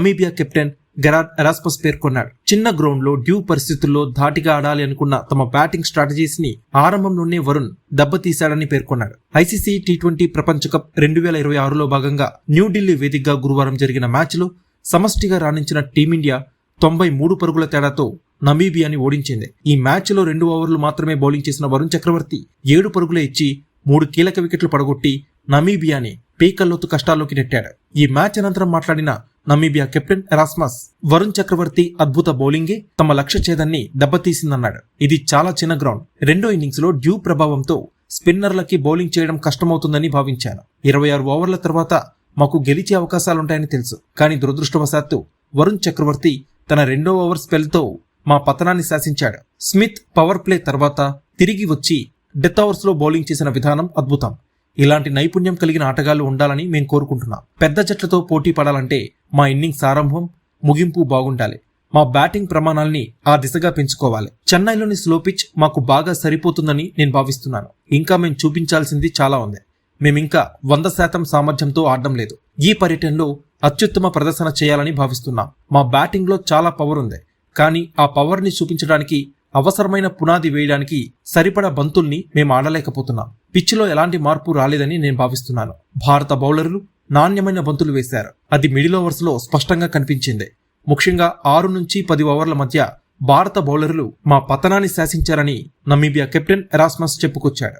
Namibia captain Gerald ఎరాస్పస్ పేర్కొన్నాడు. చిన్న గ్రౌండ్లో డ్యూ పరిస్థితుల్లో ధాటిగా ఆడాలి అనుకున్న తమ బ్యాటింగ్ స్ట్రాటజీస్ని ఆరంభంలోనే వరుణ్ దెబ్బతీశాడని పేర్కొన్నాడు. ఐసీసీ టీ ట్వంటీ ప్రపంచ కప్ రెండు వేల ఇరవై ఆరులో భాగంగా న్యూఢిల్లీ వేదికగా గురువారం జరిగిన మ్యాచ్లో సమష్టిగా రాణించిన టీమిండియా తొంభై మూడు పరుగుల తేడాతో నమీబియాని ఓడించింది. ఈ మ్యాచ్లో రెండు ఓవర్లు మాత్రమే బౌలింగ్ చేసిన వరుణ్ చక్రవర్తి ఏడు పరుగులే ఇచ్చి మూడు కీలక వికెట్లు పడగొట్టి నమీబియాని పీకల్లోతు కష్టాల్లోకి నెట్టాడు. ఈ మ్యాచ్ అనంతరం మాట్లాడిన Namibia captain Erasmus Varun Chakravarthy అద్భుత బౌలింగే తమ లక్ష్య ఛేదాన్ని దెబ్బతీసిందన్నాడు. ఇది చాలా చిన్న గ్రౌండ్. రెండో ఇన్నింగ్స్లో డ్యూ ప్రభావంతో స్పిన్నర్లకి బౌలింగ్ చేయడం కష్టమవుతుందని భావించాను ఇరవై ఆరు ఓవర్ల తర్వాత మాకు గెలిచే అవకాశాలుంటాయని తెలుసు. కానీ దురదృష్టవశాత్తు వరుణ్ చక్రవర్తి తన రెండో ఓవర్ స్పెల్తో మా పతనాన్ని శాసించాడు. స్మిత్ పవర్ ప్లే తర్వాత తిరిగి వచ్చి డెత్ ఓవర్స్లో బౌలింగ్ చేసిన విధానం అద్భుతం. ఇలాంటి నైపుణ్యం కలిగిన ఆటగాళ్ళు ఉండాలని మేము కోరుకుంటున్నాం. పెద్ద జట్లతో పోటీ పడాలంటే మా ఇన్నింగ్స్ ఆరంభం ముగింపు బాగుండాలి. మా బ్యాటింగ్ ప్రమాణాల్ని ఆ దిశగా పెంచుకోవాలి. చెన్నైలోని స్లో పిచ్ మాకు బాగా సరిపోతుందని నేను భావిస్తున్నాను. ఇంకా మేము చూపించాల్సింది చాలా ఉంది. మేమింకా వంద శాతం సామర్థ్యంతో ఆడడం లేదు. ఈ పర్యటనలో అత్యుత్తమ ప్రదర్శన చేయాలని భావిస్తున్నాం. మా బ్యాటింగ్లో చాలా పవర్ ఉంది. కానీ ఆ పవర్ని చూపించడానికి అవసరమైన పునాది వేయడానికి సరిపడా బంతుల్ని మేము ఆడలేకపోతున్నాం. పిచ్లో ఎలాంటి మార్పు రాలేదని నేను భావిస్తున్నాను. భారత బౌలర్లు నాణ్యమైన బంతులు వేశారు. అది మిడిల్ ఓవర్స్లో స్పష్టంగా కనిపించింది. ముఖ్యంగా ఆరు నుంచి పది ఓవర్ల మధ్య భారత బౌలర్లు మా పతనాన్ని శాసించారని నమీబియా కెప్టెన్ ఎరాస్మస్ చెప్పుకొచ్చాడు.